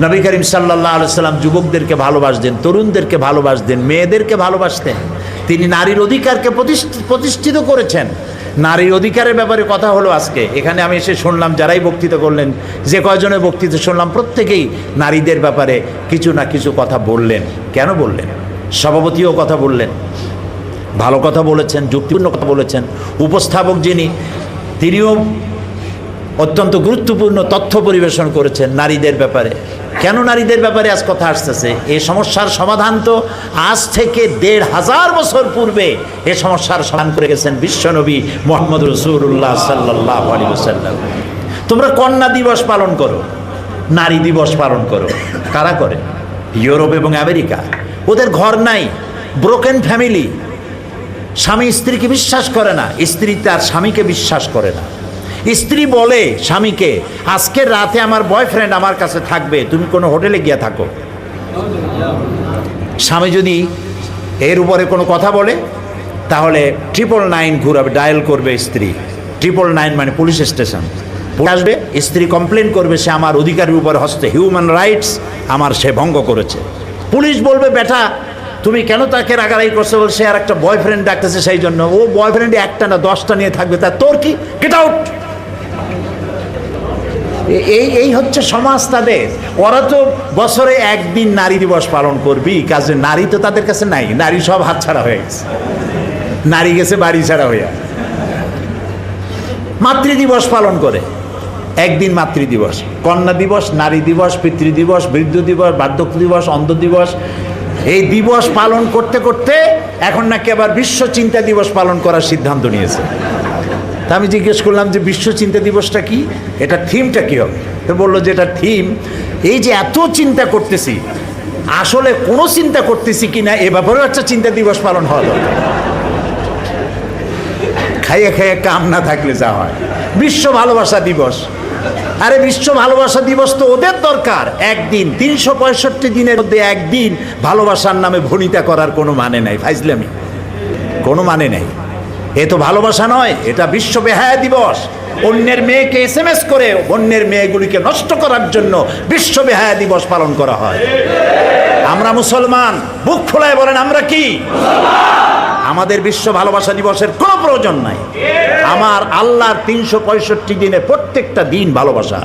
নবী করিম সাল্লাহ আলসালাম যুবকদেরকে ভালোবাসতেন, তরুণদেরকে ভালোবাসতেন, মেয়েদেরকে ভালোবাসতেন। তিনি নারীর অধিকারকে প্রতিষ্ঠ- প্রতিষ্ঠিত করেছেন। নারীর অধিকারের ব্যাপারে কথা হলো আজকে। এখানে আমি এসে শুনলাম, যারাই বক্তৃতা করলেন, যে কয়জনের বক্তৃতা শুনলাম, প্রত্যেকেই নারীদের ব্যাপারে কিছু না কিছু কথা বললেন। কেন বললেন? সভাপতিও কথা বললেন। ভালো কথা বলেছেন, যুক্তিপূর্ণ কথা বলেছেন। উপস্থাপক যিনি, তিনিও অত্যন্ত গুরুত্বপূর্ণ তথ্য পরিবেশন করেছেন নারীদের ব্যাপারে। কেন নারীদের ব্যাপারে আজ কথা আসতেছে? এই সমস্যার সমাধান তো আজ থেকে দেড় হাজার বছর পূর্বে এ সমস্যার সমাধান করে গেছেন বিশ্বনবী মোহাম্মদ রসুল্লাহ সাল্লাহ আলী সাল্লাম তোমরা কন্যা দিবস পালন করো, নারী দিবস পালন করো। কারা করে? ইউরোপ এবং আমেরিকা। ওদের ঘর নাই ব্রোকেন ফ্যামিলি স্বামী স্ত্রীকে বিশ্বাস করে না, স্ত্রী তার স্বামীকে বিশ্বাস করে না। স্ত্রী বলে স্বামীকে আজকের রাতে আমার বয়ফ্রেন্ড আমার কাছে থাকবে তুমি কোনো হোটেলে গিয়ে থাকো। স্বামী যদি এর উপরে কোনো কথা বলে তাহলে ট্রিপল নাইন ঘুরাবে ডায়াল করবে স্ত্রী। ট্রিপল নাইন মানে পুলিশ স্টেশন আসবে স্ত্রী কমপ্লেন করবে সে আমার অধিকারের উপর হস্তে হিউম্যান রাইটস আমার সে ভঙ্গ করেছে। পুলিশ বলবে বেটা তুমি কেন তাকে রাগারাগি করছ? বল, সে আর একটা বয়ফ্রেন্ড ডাকতেছে সেই জন্য। ও বয়ফ্রেন্ড একটা না দশটা নিয়ে থাকবে তা তোর কি? গেট আউট এই এই হচ্ছে সমাজ তাদের। ওরা তো বছরে একদিন নারী দিবস পালন করবি কাজে নারী তো তাদের কাছে নাই, নারী সব হাতছাড়া হয়ে গেছে। নারী গেছে, বাড়ি ছাড়া হইয়া মাতৃ দিবস পালন করে। একদিন মাতৃ দিবস। কন্যা দিবস, নারী দিবস, পিতৃ দিবস, বৃদ্ধ দিবস, বার্ধক্য দিবস, অন্ধ দিবস। এই দিবস পালন করতে করতে এখন নাকি আবার বিশ্ব চিন্তা দিবস পালন করার সিদ্ধান্ত নিয়েছে। তা আমি জিজ্ঞেস করলাম যে বিশ্ব চিন্তা দিবসটা কি? এটা থিমটা কী হবে? তো বলল যে এটা থিম এই যে এত চিন্তা করতেছি, আসলে কোনো চিন্তা করতেছি কি না এ ব্যাপারেও একটা চিন্তা দিবস পালন হওয়া দরকার। খাইয়ে খাইয়ে কাম না থাকলে যা হয়। বিশ্ব ভালোবাসা দিবস। আরে বিশ্ব ভালোবাসা দিবস তো ওদের দরকার। একদিন, তিনশো পঁয়ষট্টি দিনের মধ্যে একদিন ভালোবাসার নামে ভনিতা করার কোনো মানে নাই, ফাইজলামি। কোনো মানে নেই। এ তো ভালোবাসা নয়, এটা বিশ্ব বেহায়া দিবস। অন্যের মেয়েকে এস এম এস করে অন্যের মেয়েগুলিকে নষ্ট করার জন্য বিশ্ব বেহায়া দিবস পালন করা হয়। আমরা মুসলমান, বুক ফোলায় বলেন, আমরা কি? আমাদের বিশ্ব ভালোবাসা দিবসের কোনো প্রয়োজন নাই। আমার আল্লাহর তিনশো পঁয়ষট্টি দিনে প্রত্যেকটা দিন ভালোবাসা।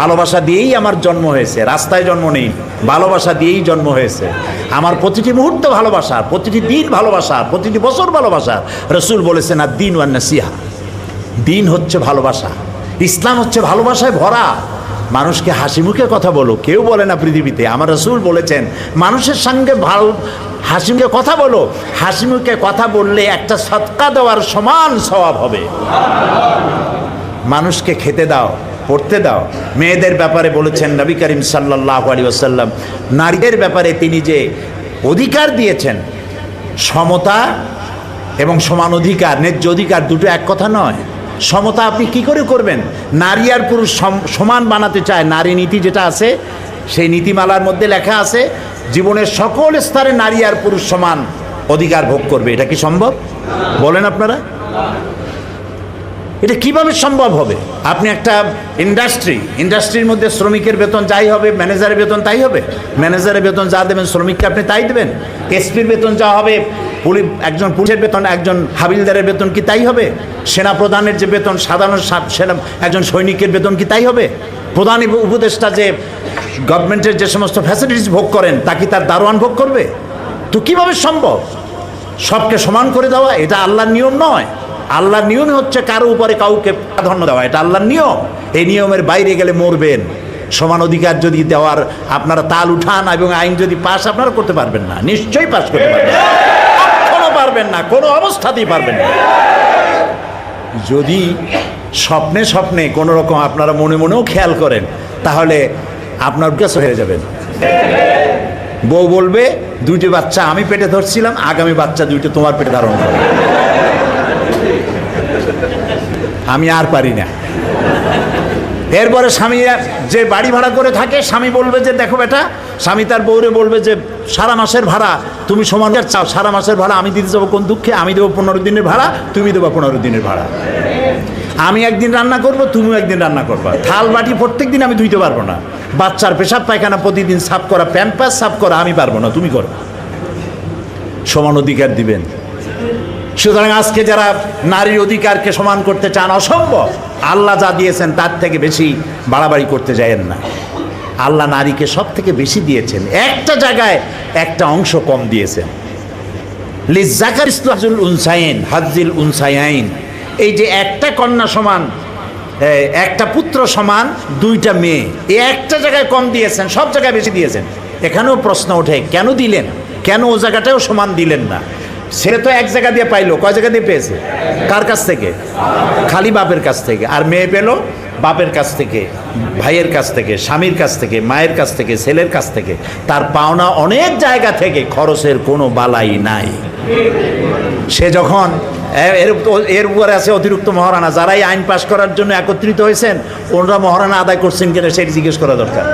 ভালোবাসা দিয়েই আমার জন্ম হয়েছে, রাস্তায় জন্ম নেই, ভালোবাসা দিয়েই জন্ম হয়েছে। আমার প্রতিটি মুহূর্ত ভালোবাসা, প্রতিটি দিন ভালোবাসা, প্রতিটি বছর ভালোবাসা। রসুল বলেছেন আর দিন ওয়ান নাসিহা দিন হচ্ছে ভালোবাসা, ইসলাম হচ্ছে ভালোবাসায় ভরা। মানুষকে হাসি মুখে কথা বলো, কেউ বলে না পৃথিবীতে। আমার রসুল বলেছেন, মানুষের সঙ্গে ভালো হাসি মুখে কথা বলো, হাসি মুখে কথা বললে একটা সৎকা দেওয়ার সমান স্বভাব হবে। মানুষকে খেতে দাও, পড়তে দাও। মেয়েদের ব্যাপারে বলেছেন নবী করিম সাল্লাহ আলী আসাল্লাম নারীদের ব্যাপারে তিনি যে অধিকার দিয়েছেন, সমতা এবং সমান অধিকার, ন্যায্য অধিকার দুটো এক কথা নয়। সমতা আপনি কি করে করবেন? নারী আর পুরুষ সম- সমান বানাতে চায়। নারী নীতি যেটা আছে, সেই নীতিমালার মধ্যে লেখা আছে, জীবনের সকল স্তরে নারী আর পুরুষ সমান অধিকার ভোগ করবে। এটা কি সম্ভব? বলেন আপনারা। এটা কীভাবে সম্ভব হবে? আপনি একটা ইন্ডাস্ট্রি ইন্ডাস্ট্রির মধ্যে শ্রমিকের বেতন যাই হবে ম্যানেজারের বেতন তাই হবে। ম্যানেজারের বেতন যা দেবেন শ্রমিককে আপনি তাই দেবেন। এসপির বেতন যা হবে, পুলিশ, একজন পুলিশের বেতন, একজন হাবিলদারের বেতন কি তাই হবে? সেনা প্রধানের যে বেতন, সাধারণ সেনা, একজন সৈনিকের বেতন কি তাই হবে? প্রধান উপদেষ্টা যে গভর্নমেন্টের যে সমস্ত ফ্যাসিলিটিস ভোগ করেন, তা কি তার দারোয়ান ভোগ করবে? তো কীভাবে সম্ভব? সবকে সমান করে দেওয়া, এটা আল্লাহর নিয়ম নয়। আল্লাহর নিয়ম হচ্ছে কারও উপরে কাউকে প্রাধান্য দেওয়া। এটা আল্লাহর নিয়ম। এই নিয়মের বাইরে গেলে মরবেন। সমান অধিকার যদি দেওয়ার আপনারা তাল উঠান এবং আইন যদি পাশ আপনারা করতে পারবেন না। নিশ্চয়ই পাশ করতে পারবেন। কখনো পারবেন না। কোনো অবস্থাতেই পারবেন না। যদি স্বপ্নে স্বপ্নে কোনো রকম আপনারা মনে মনেও খেয়াল করেন, তাহলে আপনার কাছে হয়ে যাবেন বউ বলবে, দুইটি বাচ্চা আমি পেটে ধরছিলাম, আগামী বাচ্চা দুইটা তোমার পেটে ধারণ করবে। আমি আর পারি না। এরপরে স্বামী যে বাড়ি ভাড়া করে থাকে, স্বামী বলবে যে, দেখো বেটা, স্বামী তার বউরে বলবে যে, সারা মাসের ভাড়া তুমি সমান চাও, সারা মাসের ভাড়া আমি দিতে যাব কোন দুঃখে, আমি দেবো পনেরো দিনের ভাড়া, তুমি দেবো পনেরো দিনের ভাড়া। আমি একদিন রান্না করব, তুমিও একদিন রান্না করবা। থাল বাটি প্রত্যেক দিন আমি ধুইতে পারব না। বাচ্চার পেশাব, পায়খানা প্রতিদিন সাফ করা, প্যাম্পাস সাফ করা আমি পারব না, তুমি করো। সমান অধিকার দিবেন। সুতরাং আজকে যারা নারীর অধিকারকে সমান করতে চান অসম্ভব। আল্লাহ যা দিয়েছেন তার থেকে বেশি বাড়াবাড়ি করতে যায়েন না। আল্লাহ নারীকে সব থেকে বেশি দিয়েছেন। একটা জায়গায় একটা অংশ কম দিয়েছেন। লিজাকার ইসলাহুল উনসাইন হাজিল উনসাইন এই যে একটা কন্যা সমান একটা পুত্র সমান দুইটা মেয়ে এই একটা জায়গায় কম দিয়েছেন, সব জায়গায় বেশি দিয়েছেন। এখানেও প্রশ্ন ওঠে, কেন দিলেন? কেন ও জায়গাটাও সমান দিলেন না? ছেলে তো এক জায়গা দিয়ে পাইলো। কয় জায়গা দিয়ে পেয়েছে? কার কাছ থেকে? খালি বাপের কাছ থেকে। আর মেয়ে পেল বাপের কাছ থেকে, ভাইয়ের কাছ থেকে, স্বামীর কাছ থেকে, মায়ের কাছ থেকে, ছেলের কাছ থেকে। তার পাওনা অনেক জায়গা থেকে খরচের কোনো বালাই নাই। সে যখন এর এর উপরে আছে অতিরিক্ত মহারানা। যারা এই আইন পাশ করার জন্য একত্রিত হয়েছেন, ওনারা মহারানা আদায় করছেন কিনা সেটি জিজ্ঞেস করা দরকার।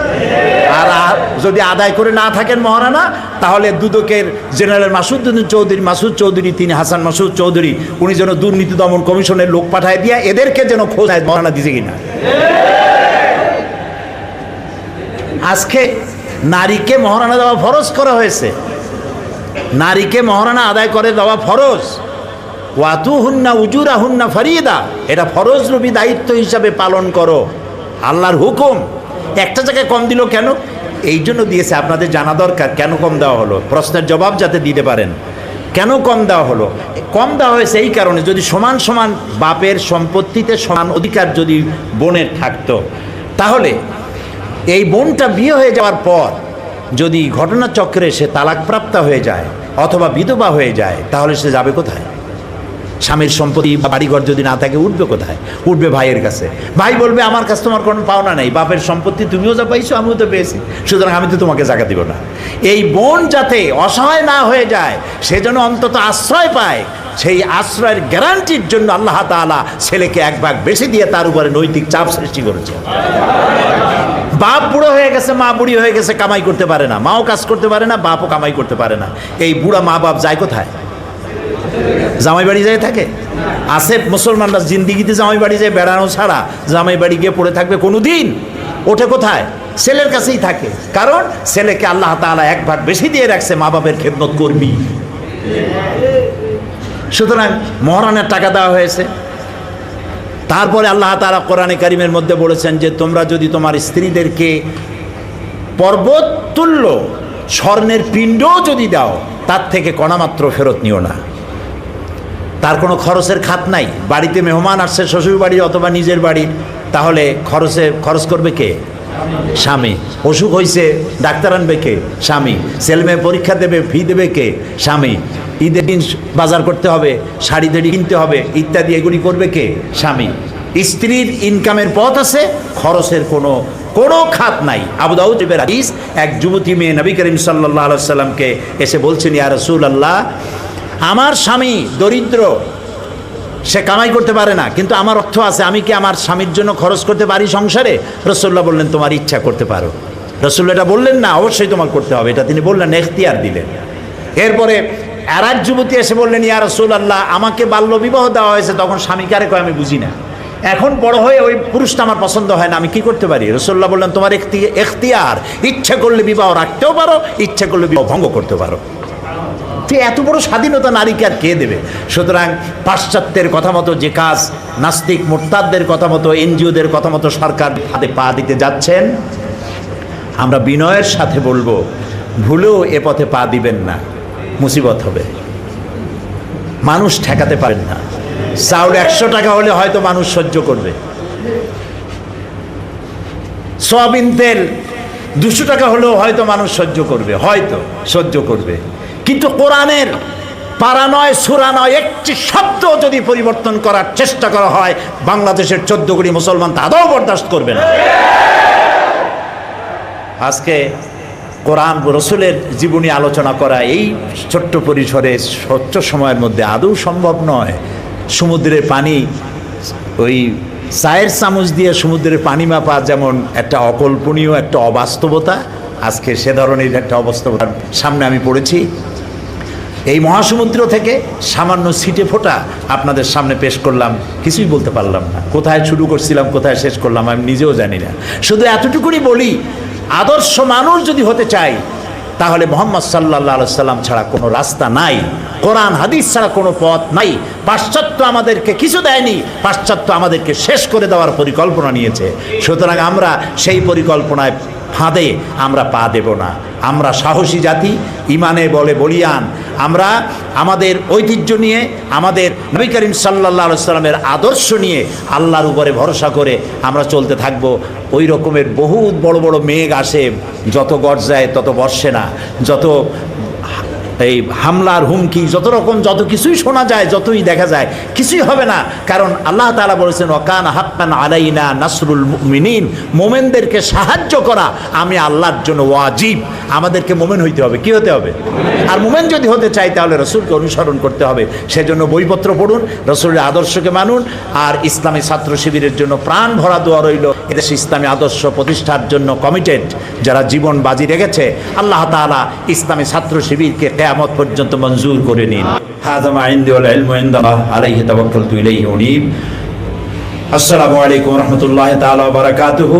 আর যদি আদায় করে না থাকেন মহারানা, তাহলে দুদকের জেনারেল মাসুদ্দিন চৌধুরী, মাসুদ চৌধুরী, তিনি হাসান মাসুদ চৌধুরী, উনি যেন দুর্নীতি দমন কমিশনের লোক পাঠায় দিয়ে এদেরকে যেন খোঁজ মহারানা দিছে কিনা। আজকে নারীকে মহারানা দেওয়া ফরজ করা হয়েছে। নারীকে মহারানা আদায় করে দেওয়া ফরজ। ওয়াতু হুন্না উজুরা হুন্না ফরিদা। এটা ফরজ দায়িত্ব হিসাবে পালন করো। আল্লাহর হুকুম। একটা জায়গায় কম দিল কেন? এই জন্য দিয়েছে, আপনাদের জানা দরকার, কেন কম দেওয়া হলো? প্রশ্নের জবাব যাতে দিতে পারেন। কেন কম দেওয়া হলো? কম দেওয়া হয়েছে এই কারণে যদি সমান সমান বাপের সম্পত্তিতে সমান অধিকার যদি বোনের থাকতো। তাহলে এই বোনটা বিয়ে হয়ে যাওয়ার পর যদি ঘটনাচক্রে সে তালাকপ্রাপ্তা হয়ে যায় অথবা বিধবা হয়ে যায়, তাহলে সে যাবে কোথায়? স্বামীর সম্পত্তি বা বাড়িঘর যদি না থাকে, উঠবে কোথায়? উঠবে ভাইয়ের কাছে। ভাই বলবে, আমার কাছে তোমার কোনো পাওনা নেই। বাপের সম্পত্তি তুমিও যা পাইছো, আমিও তো পেয়েছি। সুতরাং আমি তো তোমাকে জায়গা দিব না। এই বোন যাতে অসহায় না হয়ে যায় সেজন্য অন্তত আশ্রয় পায়, সেই আশ্রয়ের গ্যারান্টির জন্য আল্লাহ তাআলা ছেলেকে এক ভাগ বেশি দিয়ে তার উপরে নৈতিক চাপ সৃষ্টি করেছে বাপ বুড়ো হয়ে গেছে, মা বুড়ি হয়ে গেছে, কামাই করতে পারে না। মাও কাজ করতে পারে না, বাপও কামাই করতে পারে না। এই বুড়া মা বাপ যায় কোথায়? জামাই বাড়ি যায় থাকে? আছে মুসলমানরা জিন্দিগিতে জামাই বাড়ি যায়, বেড়ানো ছাড়া জামাই বাড়ি গিয়ে পড়ে থাকবে কোনো দিন ওঠে কোথায়? ছেলের কাছেই থাকে। কারণ ছেলেকে আল্লাহ তাআলা এক ভাগ বেশি দিয়ে রাখছে মা বাপের খেদমত করবি সুতরাং মহারানের টাকা দেওয়া হয়েছে। তারপরে আল্লাহ তাআলা কোরআনে কারিমের মধ্যে বলেছেন যে, তোমরা যদি তোমার স্ত্রীদেরকে পর্বত তুল্য স্বর্ণের পিণ্ডও যদি দাও, তার থেকে কণামাত্র ফেরত নিও না। তার কোনো খরচের খাত নাই। বাড়িতে মেহমান আসছে, শ্বশুর বাড়ি অথবা নিজের বাড়ি, তাহলে খরচে, খরচ করবে কে? স্বামী। অসুখ হয়েছে ডাক্তার আনবে কে? স্বামী। ছেলে মেয়ে পরীক্ষা দেবে, ফি দেবে কে? স্বামী। ঈদের দিন বাজার করতে হবে, শাড়ি দেড়ি কিনতে হবে, ইত্যাদি এগুলি করবে কে? স্বামী। স্ত্রীর ইনকামের পথ আছে, খরচের কোনো কোনো খাত নাই। আবু দাউদ ইবের হাদিস, এক যুবতী মেয়ে নবী করিম সাল্লাল্লাহু আলাইহি সাল্লামকে এসে বলছেন, ইয়া রাসূলুল্লাহ আমার স্বামী দরিদ্র, সে কামাই করতে পারে না, কিন্তু আমার অর্থ আছে, আমি কি আমার স্বামীর জন্য খরচ করতে পারি সংসারে? রসুল্লাহ বললেন, তোমার ইচ্ছা করতে পারো। রসুল্লাহ এটা বললেন না, অবশ্যই তোমার করতে হবে, এটা তিনি বললেন, এখতিয়ার দিলেন। এরপরে আর এক যুবতী এসে বললেন, ইয়া রসুল আল্লাহ আমাকে বাল্য বিবাহ দেওয়া হয়েছে, তখন স্বামী কারে কয়, আমি বুঝি না। এখন বড় হয়ে ওই পুরুষটা আমার পছন্দ হয় না, আমি কি করতে পারি? রসুল্লাহ বললেন, তোমার এখতি- এখতিয়ার, ইচ্ছে করলে বিবাহ রাখতেও পারো, ইচ্ছে করলে বিবাহ ভঙ্গ করতে পারো। যে এত বড় স্বাধীনতা নারীকে আর কে দেবে? সুতরাং পাশ্চাত্যের কথা মতো যে কাজ নাস্তিক মোরতাদদের কথা মতো, এনজিওদের কথা মতো সরকার হাতে পা দিতে যাচ্ছেন, আমরা বিনয়ের সাথে বলব, ভুলেও এ পথে পা দিবেন না, মুসিবত হবে। মানুষ ঠেকাতে পারেন না। চাউল একশো টাকা হলে হয়তো মানুষ সহ্য করবে। সয়াবিন তেল দুশো টাকা হলেও হয়তো মানুষ সহ্য করবে, হয়তো সহ্য করবে। কিন্তু কোরআনের পারা নয় সুরা নয় একটি শব্দ যদি পরিবর্তন করার চেষ্টা করা হয়, বাংলাদেশের চোদ্দ কোটি মুসলমান তা আদৌ বরদাস্ত করবে না। আজকে কোরআন রসুলের জীবনী আলোচনা করা এই ছোট্ট পরিসরে স্বচ্ছ সময়ের মধ্যে আদৌ সম্ভব নয়। সমুদ্রের পানি, ওই চায়ের চামচ দিয়ে সমুদ্রের পানি মাপা যেমন একটা অকল্পনীয়, একটা অবাস্তবতা, আজকে সে ধরনের একটা অবাস্তবতার সামনে আমি পড়েছি। এই মহাসমুদ্র থেকে সামান্য সিটে ফোটা আপনাদের সামনে পেশ করলাম। কিছুই বলতে পারলাম না। কোথায় শুরু করছিলাম, কোথায় শেষ করলাম, আমি নিজেও জানি না। শুধু এতটুকুনি বলি, আদর্শ মানুষ যদি হতে চাই, তাহলে মোহাম্মদ সাল্লাহ সাল্লাম ছাড়া কোনো রাস্তা নাই। কোরআন, হাদিস ছাড়া কোনো পথ নাই। পাশ্চাত্য আমাদেরকে কিছু দেয়নি, পাশ্চাত্য আমাদেরকে শেষ করে দেওয়ার পরিকল্পনা নিয়েছে। সুতরাং আমরা সেই পরিকল্পনায় ফাঁদে আমরা পা দেব না। আমরা সাহসী জাতি, ইমানে বলে বলিয়ান। আমরা আমাদের ঐতিহ্য নিয়ে, আমাদের নবী করিম সাল্লা সাল্লামের আদর্শ নিয়ে আল্লাহর উপরে ভরসা করে আমরা চলতে থাকব। ওই রকমের বহুত বড় বড় মেঘ আসে, যত গর্জায় তত বর্ষে না। যত এই হামলার হুমকি, যত রকম যত কিছুই শোনা যায়, যতই দেখা যায়, কিছুই হবে না। কারণ আল্লাহ তালা বলেছেন ওকান হাক্কান আলাইনা নাসরুল মিনিন মোমেনদেরকে সাহায্য করা আমি আল্লাহর জন্য ওয়াজিব। আমাদেরকে মোমেন হইতে হবে। কি হতে হবে? আর মোমেন যদি হতে চাই, তাহলে রসুলকে অনুসরণ করতে হবে। সেজন্য বইপত্র পড়ুন, রসুলের আদর্শকে মানুন, আর ইসলামী ছাত্র শিবিরের জন্য প্রাণ ভরা দোয়া রইল। এদেশে ইসলামী আদর্শ প্রতিষ্ঠার জন্য কমিটেড যারা জীবন বাজি রেখেছে, আল্লাহ তাআলা ইসলামী ছাত্র শিবিরকে কেয়ামত পর্যন্ত মঞ্জুর করে নিন। হাজামা আইন্দি ইলমু ইনদাল্লাহ আলাইহি তাওয়াক্কালতু ইলাইহি উনীব। আসসালামু আলাইকুম রাহমাতুল্লাহি তাআলা ওয়া বারাকাতুহু।